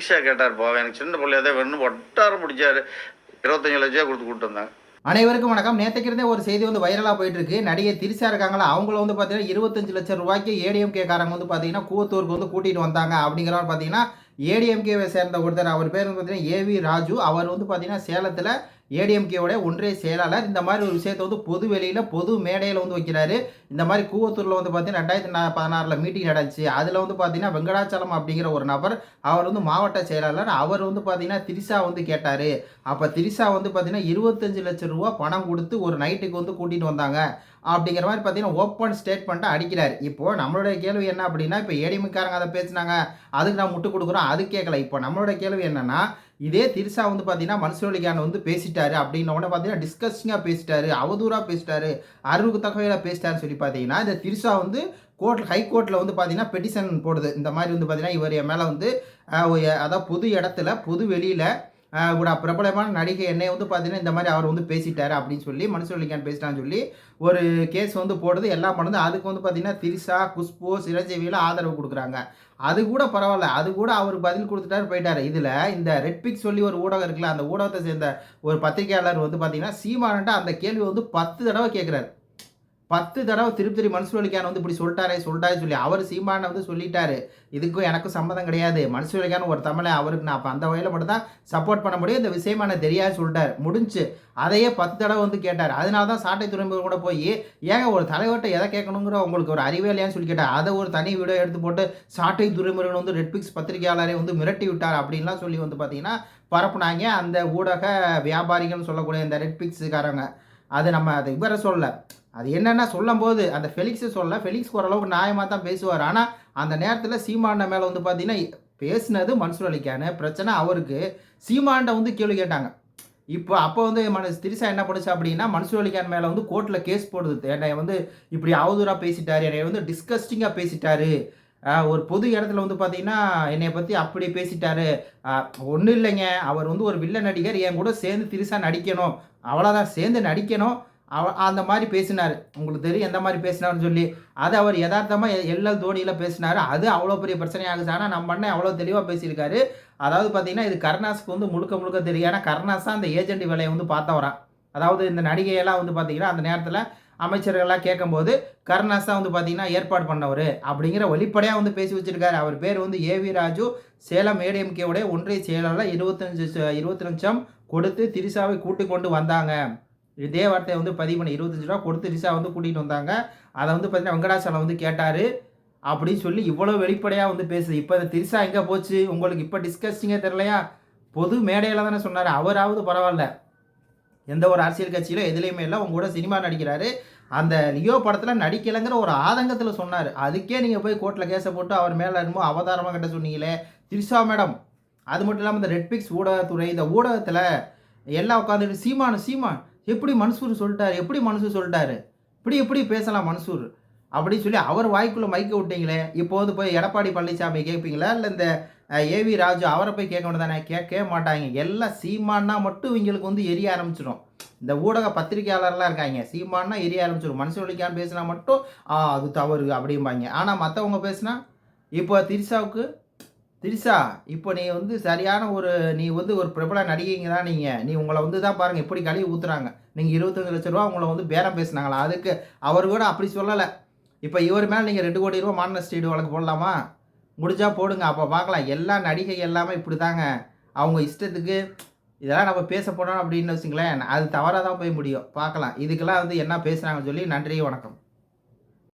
திரிஷா கேட்டார் போவேன் எனக்கு சின்ன பிள்ளையா தான் வேணும்னு ஒட்டாரம் பிடிச்சாரு. இருபத்தஞ்சு லட்சம் கொடுத்து கூப்பிட்டு வந்தாங்க அனைவருக்கும் வணக்கம். நேற்றுக்கு இருந்தே ஒரு செய்தி வந்து வைரலாக போயிட்டு இருக்கு நடிகை திரிசா இருக்காங்களா? அவங்கள வந்து பார்த்தீங்கன்னா இருபத்தஞ்சு லட்சம் ரூபாய்க்கு ஏடிஎம்கேக்காரங்க வந்து பார்த்தீங்கன்னா கூவத்தூருக்கு வந்து கூட்டிகிட்டு வந்தாங்க. அப்படிங்கிறவர் பார்த்தீங்கன்னா ஏடிஎம்கேவை சேர்ந்த ஒருத்தர். அவர் பேர் வந்து பார்த்தீங்கன்னா ஏவி ராஜு. அவர் வந்து பார்த்தீங்கன்னா சேலத்தில் ஏடிஎம்கேவோட ஒன்றிய செயலாளர் இந்த மாதிரி ஒரு விஷயத்தை வந்து பொது வெளியில் பொது மேடையில் வந்து வைக்கிறாரு. இந்த மாதிரி கூவத்தூரில் வந்து பார்த்தீங்கன்னா ரெண்டாயிரத்தி நா பதினாறில் மீட்டிங் நடந்துச்சு. அதில் வந்து பார்த்தீங்கன்னா வெங்கடாச்சலம் அப்படிங்கிற ஒரு நபர் அவர் வந்து மாவட்ட செயலாளர். அவர் வந்து பார்த்தீங்கன்னா திரிசா வந்து கேட்டார். அப்போ திரிசா வந்து பார்த்தீங்கன்னா இருபத்தஞ்சு லட்சம் ரூபா பணம் கொடுத்து ஒரு நைட்டுக்கு வந்து கூட்டிகிட்டு வந்தாங்க. அப்படிங்கிற மாதிரி பார்த்தீங்கன்னா ஓப்பன் ஸ்டேட்மெண்ட்டை அடிக்கிறார். இப்போ நம்மளுடைய கேள்வி என்ன அப்படின்னா இப்போ ஏடிஎம்காரங்க அதை பேசினாங்க. அதுக்கு நான் முட்டு கொடுக்குறோம். அது கேட்கல. இப்போ நம்மளோட கேள்வி என்னன்னா இதே திரிசா வந்து பார்த்தீங்கன்னா மன்சூலிகான் வந்து பேசிட்டாரு அப்படின்ன உடனே பார்த்தீங்கன்னா டிஸ்கஸ்டிங்காக பேசிட்டாரு அவதூறாக பேசிட்டாரு அறிவுக்கு தகவலாக பேசிட்டாருன்னு சொல்லி பார்த்தீங்கன்னா இந்த திரிசா வந்து கோர்ட் ஹை கோர்ட்டில் வந்து பார்த்தீங்கன்னா பெட்டிஷன் போடுது. இந்த மாதிரி வந்து பார்த்தீங்கன்னா இவர் என் மேலே வந்து ஒரு- அதாவது பொது இடத்துல பொது வெளியில் கூட பிரபலமான நடிகை என்னை வந்து பார்த்தீங்கன்னா இந்த மாதிரி அவர் வந்து பேசிட்டாரு அப்படின்னு சொல்லி மனுஷலிக்கான் பேசிட்டான்னு சொல்லி ஒரு கேஸ் வந்து போடுது. எல்லாம் பண்ணுது அதுக்கு வந்து பார்த்தீங்கன்னா திரிசா குஷ்பு சிரஞ்சீவியில் ஆதரவு கொடுக்குறாங்க. அது கூட பரவாயில்ல. அது கூட அவர் பதில் கொடுத்துட்டாரு போயிட்டாரு. இதில் இந்த ரெட்பிக் சொல்லி ஒரு ஊடகம் இருக்குல்ல அந்த ஊடகத்தை சேர்ந்த ஒரு பத்திரிகையாளர் வந்து பார்த்தீங்கன்னா சீமானன்ட்ட அந்த கேள்வி வந்து பத்து தடவை கேட்குறாரு பத்து தடவை திருப்பி திருப்பி மனுசுவலிக்கான் வந்து இப்படி சொல்லிட்டாரே சொல்லிட்டாரு சொல்லி அவர் சீமான வந்து சொல்லிட்டாரு. இதுக்கும் எனக்கும் சம்மதம் கிடையாது. மனுசுவலிக்கான ஒரு தமிழை அவருக்கு நான் அப்போ அந்த வகையில் மட்டும் தான் சப்போர்ட் பண்ண முடியும். இந்த விஷயமான தெரியாது சொல்லிட்டார். முடிஞ்சு. அதையே பத்து தடவை வந்து கேட்டார். அதனால தான் சாட்டை துறைமுகம் கூட போய் ஏங்க ஒரு தலைவர்கிட்ட எதை கேட்கணுங்கிற உங்களுக்கு ஒரு அறிவே இல்லையான்னு சொல்லி கேட்டார். அதை ஒரு தனி வீடியோ எடுத்து போட்டு சாட்டை துறைமுருகன் வந்து ரெட்பிக்ஸ் பத்திரிகையாளரை வந்து மிரட்டி விட்டார் அப்படின்லாம் சொல்லி வந்து பார்த்தீங்கன்னா பரப்புனாங்க. அந்த ஊடக வியாபாரிகள்னு சொல்லக்கூடிய இந்த ரெட்பிக்ஸுக்காரங்க அது நம்ம அதை இவரை சொல்லலை. அது என்னென்னா சொல்லும்போது அந்த ஃபெலிக்ஸை சொல்ல ஃபெலிக்ஸ் ஓரளவுக்கு நியாயமாக தான் பேசுவார். ஆனால் அந்த நேரத்தில் சீமாண்ட மேலே வந்து பார்த்தீங்கன்னா பேசினது மன்சூர் அலிக்கான. பிரச்சனை அவருக்கு. சீமாண்ட வந்து கேள்வி கேட்டாங்க. இப்போ அப்போ வந்து மனு திரிசா என்ன பண்ணுச்சு அப்படின்னா மன்சூர் அலிகான் மேலே வந்து கோர்ட்டில் கேஸ் போடுது. என்னை வந்து இப்படி அவதூறாக பேசிட்டாரு. என்னை வந்து டிஸ்கஸ்டிங்காக பேசிட்டாரு. ஒரு பொது இடத்துல வந்து பார்த்தீங்கன்னா என்னை பற்றி அப்படி பேசிட்டாரு. ஒன்றும் இல்லைங்க. அவர் வந்து ஒரு வில்ல நடிகர். என் கூட சேர்ந்து திரிசா நடிக்கணும். அவ்வளோதான் சேர்ந்து நடிக்கணும். அவ அந்த மாதிரி பேசினார். உங்களுக்கு தெரியும் எந்த மாதிரி பேசினார்னு சொல்லி. அது அவர் யதார்த்தமாக எல்எல் தோனியில் பேசினார். அது அவ்வளோ பெரிய பிரச்சனையாகுது ஆனால் நம்ம அண்ணன் அவ்வளோ தெளிவாக பேசியிருக்காரு. அதாவது பார்த்தீங்கன்னா இது கருணாஸுக்கு வந்து முழுக்க முழுக்க தெரியும். ஏன்னா கருணாஸ் தான் அந்த ஏஜென்ட் வேலையை வந்து பார்த்தவரான் அதாவது இந்த நடிகையெல்லாம் வந்து பார்த்தீங்கன்னா அந்த நேரத்தில் அமைச்சர்கள்லாம் கேட்கும்போது கருணாஸ் தான் வந்து பார்த்தீங்கன்னா ஏற்பாடு பண்ணவர் அப்படிங்கிற வெளிப்படையாக வந்து பேசி வச்சுருக்காரு. அவர் பேர் வந்து ஏவி ராஜு. சேலம் ஏடிஎம்கேவுடைய ஒன்றிய செயலாளர் இருபத்தஞ்சு இருபத்தி லட்சம் கொடுத்து திரிசாவை கூட்டி கொண்டு வந்தாங்க. இதே வார்த்தையை வந்து பதிவு பண்ணி இருபத்தஞ்சு ரூபா கொடுத்து ரிஷா வந்து கூட்டிகிட்டு வந்தாங்க. அதை வந்து பார்த்தீங்கன்னா வெங்கடாச்சலம் வந்து கேட்டார். அப்படின்னு சொல்லி இவ்வளோ வெளிப்படையாக வந்து பேசுது. இப்போ இந்த திரிசா எங்கே போச்சு? உங்களுக்கு இப்போ டிஸ்கஸ்டிங்கே தெரிலையா பொது மேடையில் தானே சொன்னார். அவராவது பரவாயில்ல. எந்த ஒரு அரசியல் கட்சியிலும் எதுலேயுமே இல்லை. உங்க கூட சினிமா நடிக்கிறாரு. அந்த லியோ படத்தில் நடிக்கலைங்கிற ஒரு ஆதங்கத்தில் சொன்னார். அதுக்கே நீங்கள் போய் கோர்ட்டில் கேஸை போட்டு அவர் மேலே என்னமோ அவதாரமாக கிட்ட சொன்னீங்களே. திரிசா மேடம் அது மட்டும் இல்லாமல் இந்த ரெட்பிக்ஸ் ஊடகத்துறை இந்த ஊடகத்தில் எல்லாம் உட்காந்துட்டு சீமானு சீமான் எப்படி மன்சூர் சொல்லிட்டாரு? எப்படி மன்சூர் சொல்லிட்டாரு? இப்படி எப்படி பேசலாம் மன்சூர். அப்படின்னு சொல்லி அவர் வாய்க்குள்ளே மைக்க விட்டீங்களே? இப்போ வந்து போய் எடப்பாடி பழனிசாமி கேட்பீங்களா? இல்லை இந்த ஏவி ராஜு அவரை போய் கேட்க வேண்டியதானே? கேட்கவே மாட்டாங்க. எல்லாம் சீமான்னா மட்டும் இவங்களுக்கு வந்து எரிய ஆரம்பிச்சிடும் இந்த ஊடக பத்திரிகையாளர்லாம் இருக்காங்க. சீமான்னா எரிய ஆரம்பிச்சிடும் மனுஷன் ஒழிக்கான்னு பேசினா மட்டும் ஆ அது தவறு அப்படிம்பாங்க. ஆனால் மற்றவங்க பேசினா இப்போ திரிசாவுக்கு திரிசா இப்போ நீ வந்து சரியான ஒரு நீ வந்து ஒரு பிரபல நடிகைங்க தான் நீங்கள் நீ உங்களை வந்து தான் பாருங்கள் எப்படி கழுவி ஊற்றுறாங்க நீங்கள் இருபத்தஞ்சு லட்ச ரூபா உங்களை வந்து பேரம் பேசுனாங்களா? அதுக்கு அவர் கூட அப்படி சொல்லலை. இப்போ இவர் மேலே நீங்கள் ரெண்டு கோடி ரூபா மாநில ஸ்டேட் வழக்கு போடலாமா? முடிஞ்சா போடுங்க. அப்போ பார்க்கலாம் எல்லா நடிகை எல்லாமே இப்படி தாங்க அவங்க இஷ்டத்துக்கு இதெல்லாம் நம்ம பேச போனோம் அப்படின்னு வச்சுங்களேன் அது தவறாக தான் போய் முடியும். பார்க்கலாம் இதுக்கெல்லாம் வந்து என்ன பேசுகிறாங்கன்னு சொல்லி நன்றி வணக்கம்.